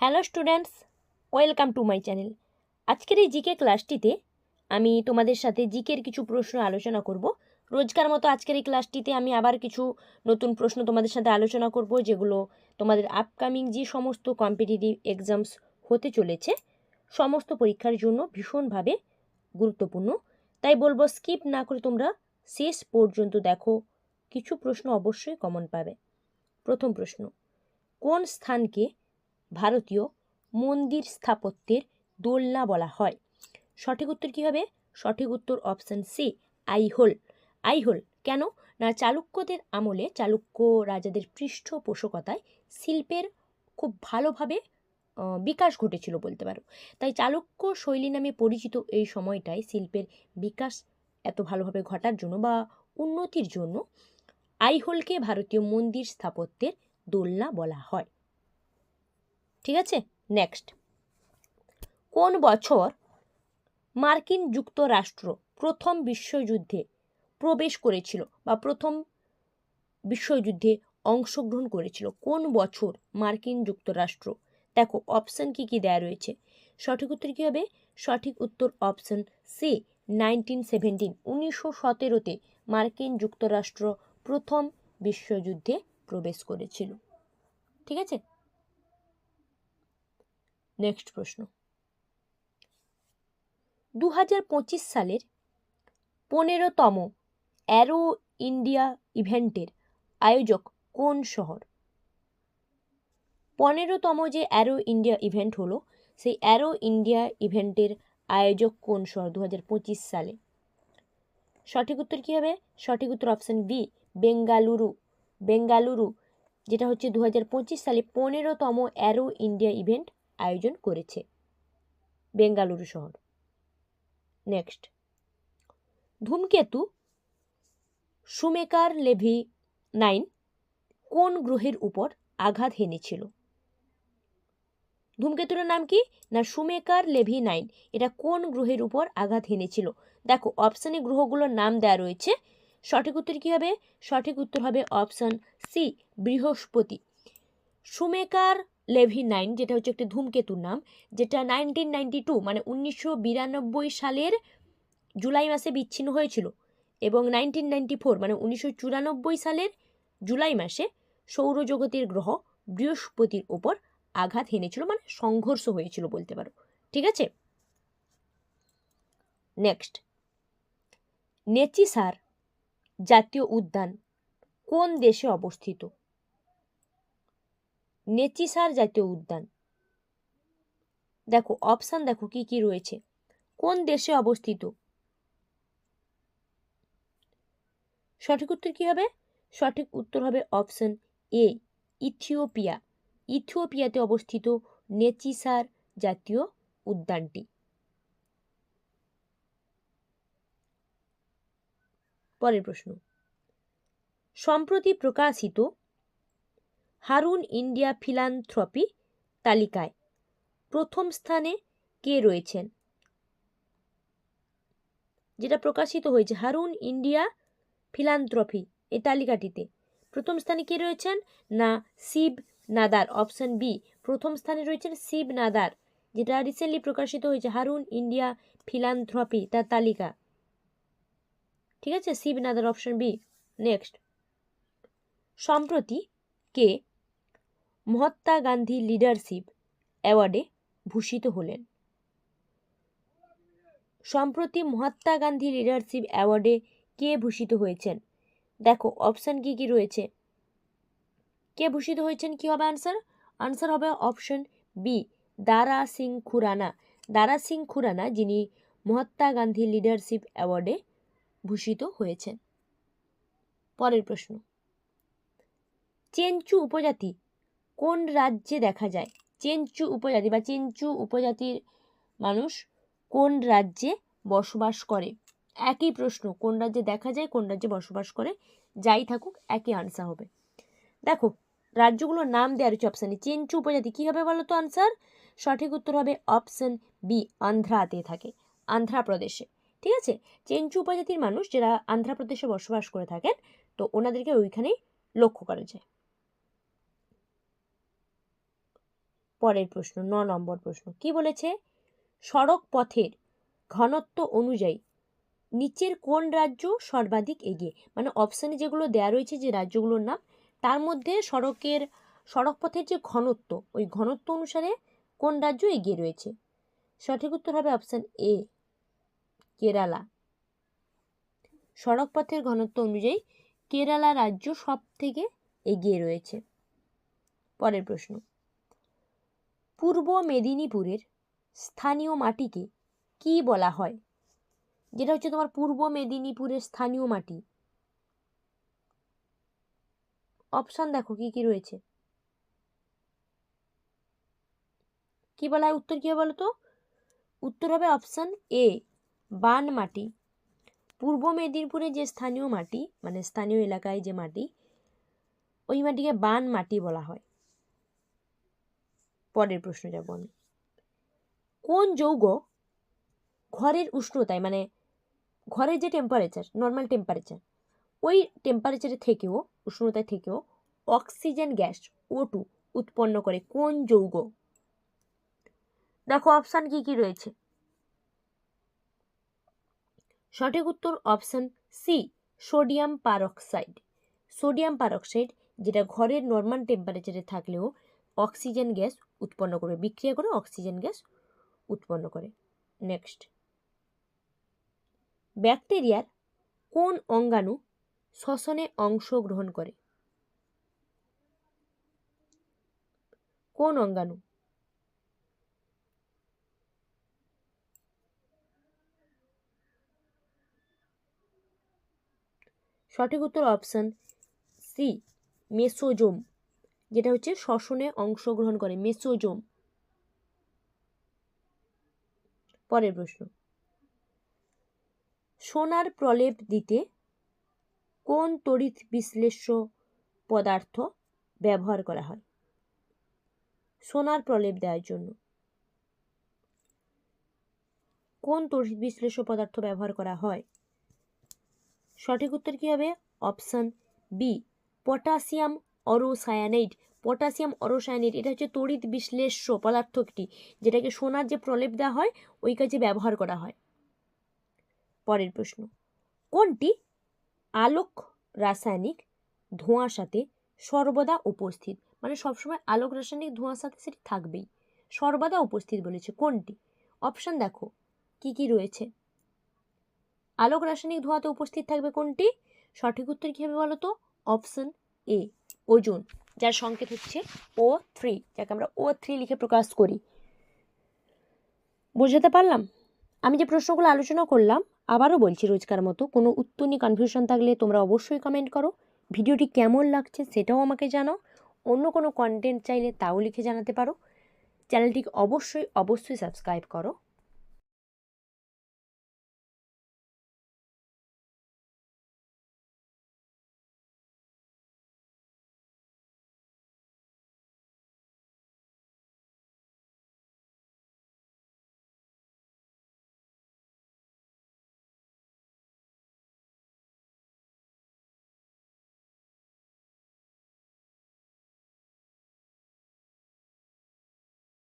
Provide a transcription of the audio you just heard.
Hello students, welcome to my channel. আজকের এই GK ক্লাসটিতে আমি তোমাদের সাথে জিকের কিছু প্রশ্ন আলোচনা করব। রোজকার মতো আজকের এই ক্লাসটিতে আমি আবার কিছু নতুন প্রশ্ন তোমাদের সাথে আলোচনা করব, যেগুলো তোমাদের আপকামিং যে সমস্ত কম্পিটিটিভ এক্সামস হতে চলেছে, সমস্ত পরীক্ষার জন্য ভীষণভাবে গুরুত্বপূর্ণ। তাই বলব স্কিপ না করে তোমরা শেষ পর্যন্ত দেখো, কিছু প্রশ্ন অবশ্যই কমন পাবে। প্রথম প্রশ্ন, কোন স্থানকে ভারতীয় মন্দির স্থাপত্যের দোলনা বলা হয়। সঠিক উত্তর কী হবে? সঠিক উত্তর অপশান সি আইহোল। আইহোল কেন? না, চালুক্যদের আমলে, চালুক্য রাজাদের পৃষ্ঠপোষকতায় শিল্পের খুব ভালোভাবে বিকাশ ঘটেছিল বলতে পারো। তাই চালুক্য শৈলী নামে পরিচিত এই সময়টায় শিল্পের বিকাশ এত ভালোভাবে ঘটার জন্য বা উন্নতির জন্য আইহোলকে ভারতীয় মন্দির স্থাপত্যের দোলনা বলা হয়। ঠিক আছে? নেক্সট কোন বছর মার্কিন যুক্তরাষ্ট্র প্রথম বিশ্বযুদ্ধে প্রবেশ করেছিল বা প্রথম বিশ্বযুদ্ধে অংশগ্রহণ করেছিল? কোন বছর মার্কিন যুক্তরাষ্ট্র? দেখো অপশান কি কি দেয়া রয়েছে? সঠিক উত্তর কী হবে? সঠিক উত্তর অপশন সি নাইনটিন সেভেন্টিন উনিশশো সতেরোতে মার্কিন যুক্তরাষ্ট্র প্রথম বিশ্বযুদ্ধে প্রবেশ করেছিল। ঠিক আছে? নেক্সট প্রশ্ন। দু হাজার পঁচিশ সালের পনেরোতম অ্যারো ইন্ডিয়া ইভেন্টের আয়োজক কোন শহর? পনেরোতম যে অ্যারো ইন্ডিয়া ইভেন্ট হলো, সেই অ্যারো ইন্ডিয়া ইভেন্টের আয়োজক কোন শহর দু হাজার পঁচিশ সালে? সঠিক উত্তর কী হবে? সঠিক উত্তর অপশান বি, বেঙ্গালুরু। বেঙ্গালুরু, যেটা হচ্ছে দু হাজার পঁচিশ সালে পনেরোতম অ্যারো ইন্ডিয়া ইভেন্ট আয়োজন করেছে। বেঙ্গালুরু শহর। নেক্সট ধূমকেতু, সুমেকার লেভি নাইন কোন গ্রহের উপর আঘাত হেনেছিল? ধূমকেতুর নাম কি? না, সুমেকার লেভি নাইন। এটা কোন গ্রহের উপর আঘাত হেনেছিল? দেখো অপশানে গ্রহগুলোর নাম দেওয়া রয়েছে। সঠিক উত্তর কী হবে? সঠিক উত্তর হবে অপশান সি বৃহস্পতি। সুমেকার লেভি নাইন, যেটা হচ্ছে একটি ধূমকেতুর নাম, যেটা নাইনটিন নাইনটি টু মানে উনিশশো বিরানব্বই সালের জুলাই মাসে বিচ্ছিন্ন হয়েছিল এবং নাইনটিন নাইনটি ফোর মানে উনিশশো চুরানব্বই সালের জুলাই মাসে সৌরজগতের গ্রহ বৃহস্পতির ওপর আঘাত হেনেছিল মানে সংঘর্ষ হয়েছিল বলতে পারো, ঠিক আছে? নেক্সট নেচিসার জাতীয় উদ্যান কোন দেশে অবস্থিত? নেচিসার জাতীয় উদ্যান। দেখো অপশান দেখো কি কি রয়েছে। কোন দেশে অবস্থিত? সঠিক উত্তর কি হবে? সঠিক উত্তর হবে অপশন এ ইথিওপিয়া ইথিওপিয়াতে অবস্থিত নেচিসার জাতীয় উদ্যানটি। পরের প্রশ্ন। সম্প্রতি প্রকাশিত হারুন ইন্ডিয়া ফিলান্থ্রপি তালিকায় প্রথম স্থানে কে রয়েছেন? যেটা প্রকাশিত হয়েছে, হারুন ইন্ডিয়া ফিলান্থ্রপি এই তালিকাটিতে। প্রথম স্থানে কে রয়েছেন? না, শিব নাদার, অপশান বি। প্রথম স্থানে রয়েছেন শিব নাদার, যেটা রিসেন্টলি প্রকাশিত হয়েছে, হারুন ইন্ডিয়া ফিলান্থ্রপি তার তালিকা। ঠিক আছে? Shiv Nadar, option B. Next সম্প্রতি কে মহাত্মা গান্ধী লিডারশিপ অ্যাওয়ার্ডে ভূষিত হলেন। সম্প্রতি মহাত্মা গান্ধী লিডারশিপ অ্যাওয়ার্ডে কে ভূষিত হয়েছেন? দেখো অপশান কি কি রয়েছে? কে ভূষিত হয়েছেন? কি হবে আনসার আনসার হবে অপশন বি দারা সিং খুরানা। দারা সিং খুরানা যিনি মহাত্মা গান্ধী লিডারশিপ অ্যাওয়ার্ডে ভূষিত হয়েছেন। পরের প্রশ্ন। চেঞ্চু উপজাতি কোন রাজ্যে দেখা যায়? চেঞ্চু উপজাতি বা চেঞ্চু উপজাতির মানুষ কোন রাজ্যে বসবাস করে? একই প্রশ্ন, কোন রাজ্যে দেখা যায়, কোন রাজ্যে বসবাস করে? যাই থাকুক, একই আনসার হবে। দেখো, রাজ্যগুলোর নাম দেওয়ার হচ্ছে অপশানে চেঞ্চু উপজাতি কী হবে বলো তো আনসার সঠিক উত্তর হবে অপশান বি আন্ধ্রাতে থাকে, আন্ধ্রপ্রদেশে। ঠিক আছে? চেঞ্চু উপজাতির মানুষ যারা আন্ধ্রপ্রদেশে বসবাস করে থাকেন, তো ওনাদেরকে ওইখানেই লক্ষ্য করা যায়। পরের প্রশ্ন, ন নম্বর প্রশ্ন। কি বলেছে? সড়ক পথের ঘনত্ব অনুযায়ী নিচের কোন রাজ্য সর্বাধিক এগিয়ে? মানে অপশানে যেগুলো দেয়া রয়েছে যে রাজ্যগুলোর নাম, তার মধ্যে সড়কের, সড়ক পথের যে ঘনত্ব, ওই ঘনত্ব অনুসারে কোন রাজ্য এগিয়ে রয়েছে? সঠিক উত্তর হবে অপশান এ কেরালা। সড়ক পথের ঘনত্ব অনুযায়ী কেরালা রাজ্য সব থেকে এগিয়ে রয়েছে। পরের প্রশ্ন পূর্ব মেদিনীপুরের স্থানীয় মাটিকে কি বলা হয়? যেটা হচ্ছে তোমার পূর্ব মেদিনীপুরের স্থানীয় মাটি। অপশান দেখো কি কি রয়েছে। কি বলা হয়? উত্তর কী হবে বলো তো উত্তর হবে অপশান এ বান মাটি। পূর্ব মেদিনীপুরে যে স্থানীয় মাটি মানে স্থানীয় এলাকায় যে মাটি, ওই মাটিকে বান মাটি বলা হয়। পরের প্রশ্ন যাব আমি। কোন যৌগ ঘরের উষ্ণতায় মানে ঘরের যে টেম্পারেচার নর্মাল টেম্পারেচার ওই টেম্পারেচারে থেকেও, উষ্ণতায় থেকেও অক্সিজেন গ্যাস ও টু উৎপন্ন করে কোন যৌগ? দেখো অপশান কি কি রয়েছে? সঠিক উত্তর option C sodium peroxide sodium peroxide যেটা ঘরের নর্মাল টেম্পারেচারে থাকলেও অক্সিজেন গ্যাস উৎপন্ন করবে। বিক্রিয়া করে অক্সিজেন গ্যাস উৎপন্ন করে। নেক্সট। ব্যাকটেরিয়ার কোন অঙ্গাণু শ্বসনে অংশগ্রহণ করে? কোন অঙ্গাণু? সঠিক উত্তর অপশন সি, মেসোজোম। যেটা হচ্ছে শ্বসনে অংশগ্রহণ করে, মেসোজোম। পরের প্রশ্ন। সোনার প্রলেপ দিতে কোন তড়িৎ বিশ্লেষ্য পদার্থ ব্যবহার করা হয়? সোনার প্রলেপ দেওয়ার জন্য। কোন তড়িৎ বিশ্লেষ্য পদার্থ ব্যবহার করা হয়? সঠিক উত্তর কী হবে? Option B, potassium aurocyanide, potassium aurocyanide, এটা হচ্ছে তড়িৎ বিশ্লেষ্য পদার্থটি যেটাকে সোনার যে প্রলেপ দেওয়া হয়, ওই কাজে ব্যবহার করা হয়। পরের প্রশ্ন, কোনটি আলোক রাসায়নিক ধোঁয়ার সাথে সর্বদা উপস্থিত? মানে সবসময় আলোক রাসায়নিক ধোঁয়ার সাথে সেটি থাকবেই। সর্বদা উপস্থিত বলেছে। কোনটি? অপশান দেখো, কি কি রয়েছে? আলোক রাসায়নিক ধোঁয়াতে উপস্থিত থাকবে কোনটি? সঠিক উত্তর কী হবে বলো তো? অপশন এ ওজন, যার সংকেত হচ্ছে ও থ্রি যাকে আমরা ও থ্রি লিখে প্রকাশ করি। বোঝাতে পারলাম? আমি যে প্রশ্নগুলো আলোচনা করলাম, আবারও বলছি রোজকার মতো, কোনো উত্তর নিয়ে কনফিউশন থাকলে তোমরা অবশ্যই কমেন্ট করো। ভিডিওটি কেমন লাগছে সেটাও আমাকে জানাও। অন্য কোনো কন্টেন্ট চাইলে তাও লিখে জানাতে পারো। চ্যানেলটিকে অবশ্যই অবশ্যই সাবস্ক্রাইব করো।